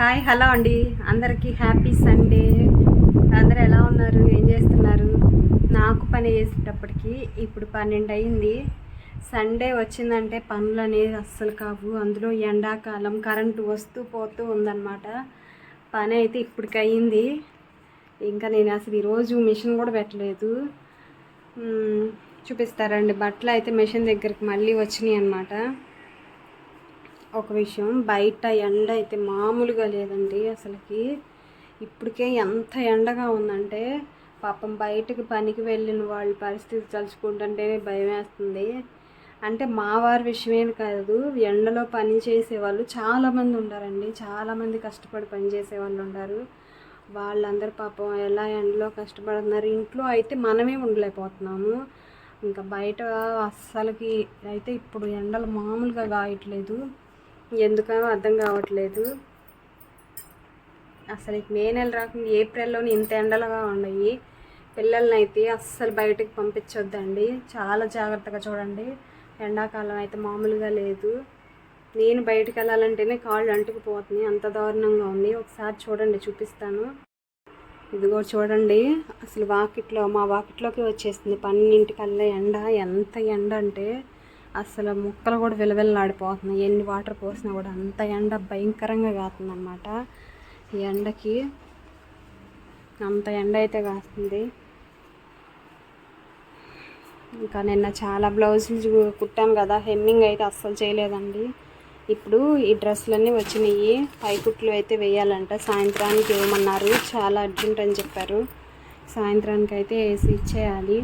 Hi hello అండి. అందరికీ happy Sunday. అందరూ ఎలా ఉన్నారు? ఏం చేస్తున్నారు? నాకు పని చేసేటప్పటికి ఇప్పుడు పన్నెండు అయింది సండే వచ్చిందంటే పనులు అనేది అస్సలు కావు. అందులో ఎండాకాలం కరెంటు వస్తూ పోతూ ఉందన్నమాట. పని అయితే ఇప్పటికి అయింది ఇంకా నేను అసలు ఈరోజు మిషన్ కూడా పెట్టలేదు. చూపిస్తారండి బట్టలు అయితే మిషన్ దగ్గరికి మళ్ళీ వచ్చినాయి అన్నమాట ఒక విషయం బయట ఎండ అయితే మామూలుగా లేదండి అసలుకి. ఇప్పటికే ఎంత ఎండగా ఉందంటే పాపం బయటకు పనికి వెళ్ళిన వాళ్ళ పరిస్థితి తలుచుకుంటుంటేనే భయం వేస్తుంది. అంటే మా వారి విషయమే కాదు ఎండలో పని చేసే వాళ్ళు చాలామంది ఉంటారండి చాలామంది కష్టపడి పని చేసే వాళ్ళు ఉంటారు వాళ్ళందరూ పాపం ఎలా ఎండలో కష్టపడుతున్నారు? ఇంట్లో అయితే మనమే ఉండలేకపోతున్నాము. ఇంకా బయట అస్సలకి అయితే ఇప్పుడు ఎండలు మామూలుగా గాయట్లేదు ఎందుకో అర్థం కావట్లేదు. అసలు మే నెల రాకుండా ఏప్రిల్లోనే ఇంత ఎండలుగా ఉన్నాయి. పిల్లల్ని అయితే అస్సలు బయటకు పంపించొద్దండి. చాలా జాగ్రత్తగా చూడండి. ఎండాకాలం అయితే మామూలుగా లేదు. నేను బయటకు వెళ్ళాలంటేనే కాళ్ళు అంటుకుపోతున్నాయి. అంత దారుణంగా ఉంది. ఒకసారి చూడండి చూపిస్తాను. ఇదిగో చూడండి అసలు వాకిట్లో మా వాకిట్లోకి వచ్చేసింది. పన్నెండింటికల్లా ఎండ. ఎంత ఎండ అంటే అసలు ముక్కలు కూడా విలవిల్లాడిపోతున్నాయి. ఎన్ని వాటర్ పోసినా కూడా అంత ఎండ భయంకరంగా కాస్తుందన్నమాట ఈ ఎండకి అంత ఎండ అయితే కాస్తుంది. ఇంకా నిన్న చాలా బ్లౌజులు కుట్టాను కదా హెమ్మింగ్ అయితే అస్సలు చేయలేదండి. ఇప్పుడు ఈ డ్రెస్సులన్నీ వచ్చినాయి. పైకుట్లు అయితే వేయాలంట. సాయంత్రానికి ఇవ్వమన్నారు చాలా అర్జెంట్ అని చెప్పారు. సాయంత్రానికి అయితే వేసి ఇచ్చేయాలి.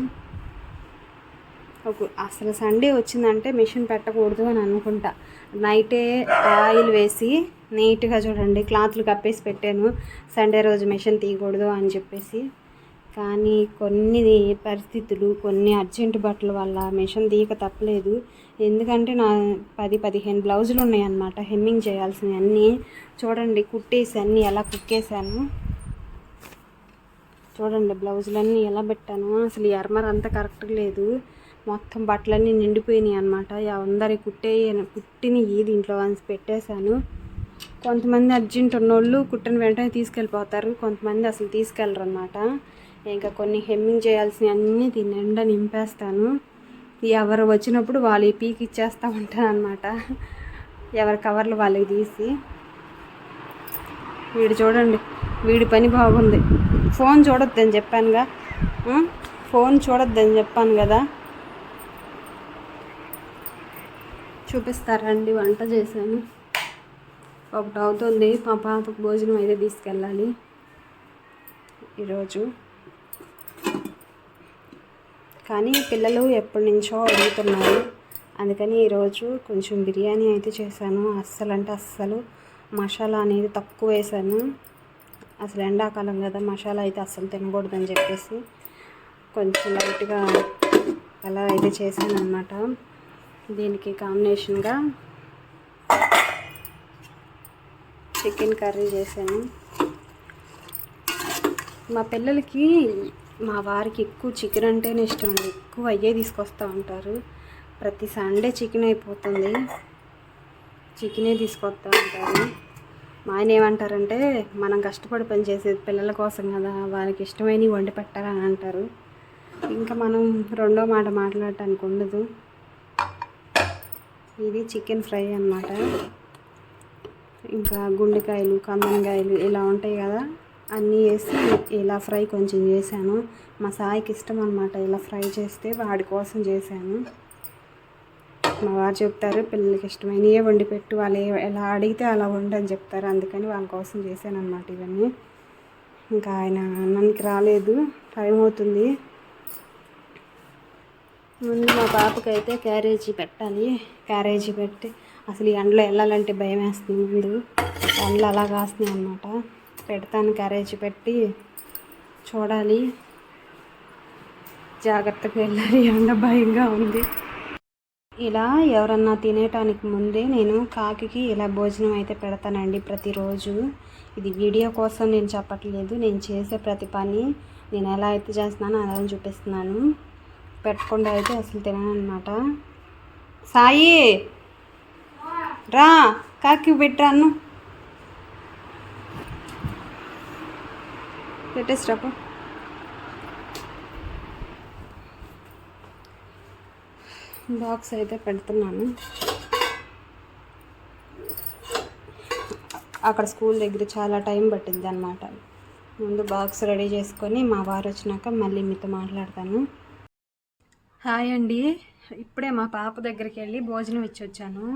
అసలు సండే వచ్చిందంటే మిషన్ పెట్టకూడదు అని అనుకుంటా. నైటే ఆయిల్ వేసి నీట్గా చూడండి క్లాత్లు కప్పేసి పెట్టాను. సండే రోజు మిషన్ తీయకూడదు అని చెప్పేసి. కానీ కొన్ని పరిస్థితులు కొన్ని అర్జెంట్ బట్టల వల్ల మిషన్ తీయక తప్పలేదు. ఎందుకంటే నా పది పదిహేను బ్లౌజులు ఉన్నాయన్నమాట. హెమ్మింగ్ చేయాల్సినవి అన్నీ చూడండి కుట్టేసి అన్నీ ఎలా కుక్కేసాను. చూడండి బ్లౌజులన్నీ ఎలా పెట్టాను. అసలు ఎర్మర్ అర్మర్ అంతా లేదు. మొత్తం బట్టలన్నీ నిండిపోయినాయి అనమాట అందరి కుట్టే కుట్టినవి దీంట్లో అని పెట్టేశాను. కొంతమంది అర్జెంట్ ఉన్నోళ్ళు కుట్టిన వెంటనే తీసుకెళ్ళిపోతారు. కొంతమంది అసలు తీసుకెళ్ళరు అనమాట ఇంకా కొన్ని హెమ్మింగ్ చేయాల్సినవి అన్నీ దీని నిండా నింపేస్తాను. ఎవరు వచ్చినప్పుడు వాళ్ళు ఈ పీక్ ఇచ్చేస్తూ ఉంటాను అనమాట ఎవరి కవర్లు వాళ్ళకి తీసి. వీడు చూడండి వీడి పని బాగుంది. ఫోన్ చూడొద్దని చెప్పానుగా. ఫోన్ చూడొద్దని చెప్పాను కదా. చూపిస్తారండి. వంట చేశాను. ఒకటి అవుతుంది మా పాపకు భోజనం అయితే తీసుకెళ్ళాలి. ఈరోజు. కానీ పిల్లలు ఎప్పటి నుంచో అడుగుతున్నారు. అందుకని ఈరోజు కొంచెం బిర్యానీ అయితే చేశాను. అస్సలు అంటే అస్సలు మసాలా అనేది తక్కువ వేసాను అసలు ఎండాకాలం కదా మసాలా అయితే అస్సలు తినకూడదని చెప్పేసి కొంచెం లైట్గా అలా అయితే చేశాను అనమాట దీనికి కాంబినేషన్గా చికెన్ కర్రీ చేశాను. మా పిల్లలకి మా వారికి ఎక్కువ చికెన్ అంటేనే ఇష్టం అండి. ఎక్కువ అయ్యే తీసుకొస్తూ ఉంటారు. ప్రతి సండే చికెన్ అయిపోతుంది. చికెనే తీసుకొస్తూ ఉంటారు. మా ఆయన ఏమంటారంటే మనం కష్టపడి పని చేసేది పిల్లల కోసం కదా వాళ్ళకి ఇష్టమైనవి వండి పెట్టాలని అంటారు. ఇంకా మనం రెండో మాట మాట్లాడటానికి ఉండదు. ఇది చికెన్ ఫ్రై అన్నమాట. ఇంకా గుండెకాయలు కందనకాయలు ఇలా ఉంటాయి కదా అన్నీ వేసి ఇలా ఫ్రై కొంచెం చేశాను. మా సాయికి ఇష్టం అనమాట ఇలా ఫ్రై చేస్తే వాడి కోసం చేశాను. మా వారు చెప్తారు పిల్లలకి ఇష్టమైనవే వండి పెట్టు వాళ్ళు ఎలా అడిగితే అలా వండని అని చెప్తారు. అందుకని వాళ్ళ కోసం చేశాను అనమాట ఇవన్నీ. ఇంకా ఆయన అన్నానికి రాలేదు టైం అవుతుంది. ముందు మా పాపకి అయితే క్యారేజీ పెట్టాలి. క్యారేజీ పెట్టి అసలు ఈ ఎండలో వెళ్ళాలంటే భయం వేస్తుంది. ముందు ఎండలు అలా కాస్తున్నాయి అన్నమాట. పెడతాను క్యారేజీ పెట్టి చూడాలి. జాగ్రత్తగా వెళ్ళాలి. ఎండ భయంగా ఉంది. ఇలా ఎవరన్నా తినేటానికి ముందే నేను కాకి ఇలా భోజనం అయితే పెడతానండి ప్రతిరోజు. ఇది వీడియో కోసం నేను చెప్పట్లేదు. నేను చేసే ప్రతి పని నేను ఎలా అయితే చేస్తున్నానో అలా చూపిస్తున్నాను. పెట్టకుండా అయితే అసలు తిననమాట సాయి! రా కాకి పెట్టాను పెట్టేసిరాపు బాక్స్ అయితే పెడుతున్నాను. అక్కడ స్కూల్ దగ్గర చాలా టైం పట్టింది అనమాట ముందు బాక్స్ రెడీ చేసుకొని మా వారు వచ్చినాక మళ్ళీ మీతో మాట్లాడతాను. హాయ్ అండి. ఇప్పుడే మా పాప దగ్గరికి వెళ్ళి భోజనం ఇచ్చి వచ్చాను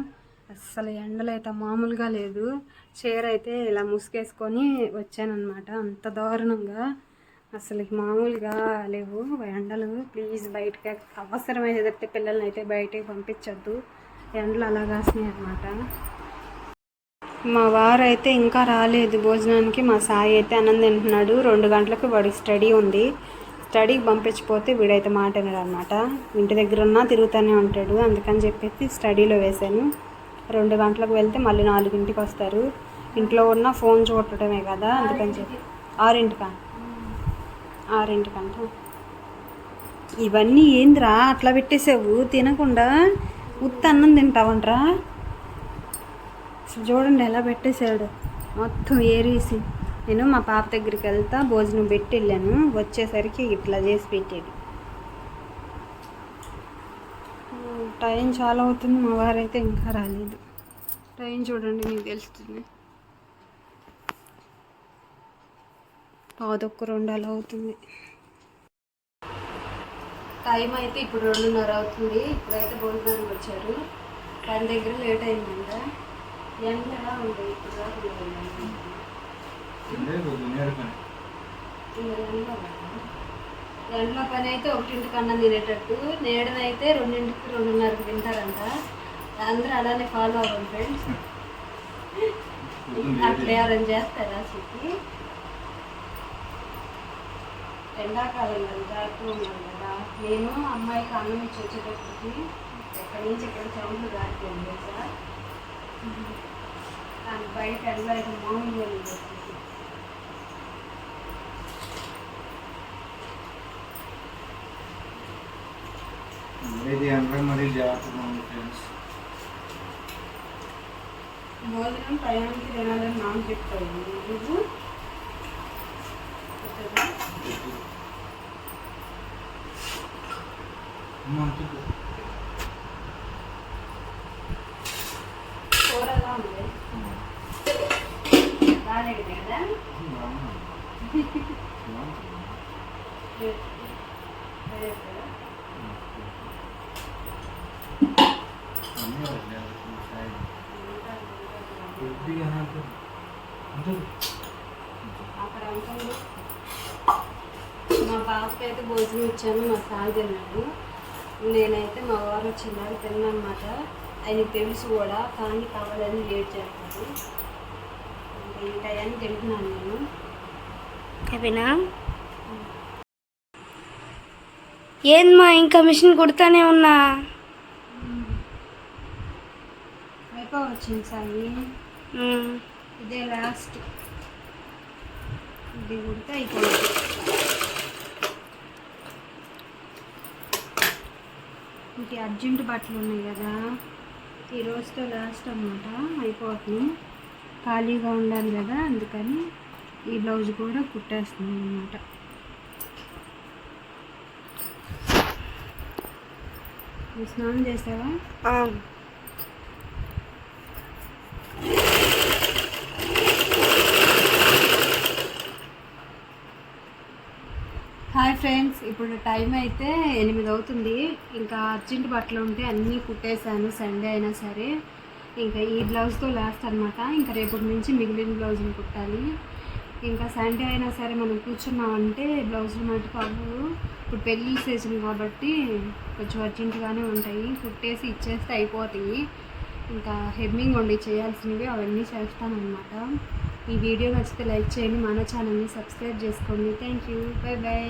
అస్సలు ఎండలైతే మామూలుగా లేదు. చీర అయితే ఇలా ముసుగేసుకొని వచ్చానమాట అంత దారుణంగా. అసలు మామూలుగా లేవు. ఎండలు ప్లీజ్ బయటకి అవసరమైతే పిల్లల్ని అయితే బయటకి పంపించొద్దు. ఎండలు అలా కాసినాయి అనమాట మా వారు అయితే ఇంకా రాలేదు భోజనానికి. మా సాయి అయితే అన్నం తింటున్నాడు. రెండు గంటలకు వాడికి స్టడీ ఉంది. స్టడీకి పంపించిపోతే వీడైతే మాట అనమాట ఇంటి దగ్గర ఉన్నా తిరుగుతూనే ఉంటాడు. అందుకని చెప్పేసి స్టడీలో వేశాను. రెండు గంటలకు వెళ్తే మళ్ళీ నాలుగింటికి వస్తారు. ఇంట్లో ఉన్న ఫోన్ చూడటమే కదా అందుకని చెప్పి. ఆరింటికా? ఆరింటికంట. ఇవన్నీ ఏందిరా? అట్లా పెట్టేసావు తినకుండా? ఉత్త అన్నం తింటావంట్రా? చూడండి ఎలా పెట్టేశాడు. మొత్తం ఏరేసి. నేను మా పాప దగ్గరికి వెళ్తా భోజనం పెట్టి వెళ్ళాను. వచ్చేసరికి ఇట్లా చేసి పెట్టాడు టైం చాలా అవుతుంది మా వారైతే ఇంకా రాలేదు. టైం చూడండి మీకు తెలుస్తుంది. పాదొక్క రెండు అలా అవుతుంది. టైం అయితే ఇప్పుడు రెండున్నర అవుతుంది. ఇప్పుడైతే భోజనానికి వచ్చారు. టైం దగ్గర లేట్ అయిందంట. ఎండగా ఎలా ఉంది? ఇప్పుడు ఎండలో పని అయితే ఒకటింటికి అన్నం తినేటట్టు. నేడనైతే రెండింటికి రెండున్నరకి తింటారంట. అందరూ అలానే ఫాలో అవ్వండి ఫ్రెండ్స్ అట్లా ఎవరైనా చేస్తారా చెప్పి? ఎండాకాలం కదా ఉన్నాను కదా. నేను అమ్మాయికి అన్నం ఇచ్చి వచ్చేటప్పటికి ఎక్కడి నుంచి ఎక్కడ చెవులు దాటిపోయింది సార్ కానీ బయట అయితే మామూలుగా ఇది అంటే మరి జాగ్రత్తగా ఉంది ఫ్రెండ్స్. భోజనం టయానికి తినాలని నాకు చెప్తావు నువ్వు? కూర ఎలా ఉంది. బాగాలేదు కదా? మా బాబుకి అయితే భోజనం ఇచ్చాను మా సాగు తిన్నాడు. నేనైతే మా వారు చిన్నారు తిన్నమాట ఆయన తెలుసు కూడా కానీ కావాలని లేట్ చేస్తాను ఇంకా ఈ టయాన్ని తింటున్నాను నేను. అయిపోయినా ఏందమ్మా ఇంకా మిషన్ కుడతానే ఉన్నా? అయిపోవచ్చింది సాయి. ఇదే లాస్ట్ ఇది కుడితే అయిపోయింది. ఇంక అర్జెంట్ బట్టలు ఉన్నాయి కదా. ఈ రోజుతో లాస్ట్ అనమాట అయిపోతుంది. ఖాళీగా ఉండాలి కదా అందుకని ఈ బ్లౌజ్ కూడా కుట్టేస్తున్నాను అనమాట స్నానం చేసావా? ఫ్రెండ్స్ ఇప్పుడు టైం అయితే ఎనిమిది అవుతుంది. ఇంకా అర్జెంట్ బట్టలు ఉంటే అన్నీ కుట్టేశాను సండే అయినా సరే. ఇంకా ఈ బ్లౌజ్తో లాస్ట్ అనమాట ఇంకా రేపటి నుంచి మిగిలిన బ్లౌజ్ని కుట్టాలి. ఇంకా సండే అయినా సరే మనం కూర్చున్నామంటే బ్లౌజులు మటుకు అవ్వవు. ఇప్పుడు పెళ్ళి సీజన్ కాబట్టి కొంచెం అర్జెంటుగానే ఉంటాయి. కుట్టేసి ఇచ్చేస్తే అయిపోతాయి. ఇంకా హెమ్మింగ్ ఉండి చేయాల్సినవి అవన్నీ చేస్తానన్నమాట ఈ వీడియో నచ్చితే లైక్ చేయండి. మన ఛానల్ని సబ్స్క్రైబ్ చేసుకోండి. Thank you. Bye bye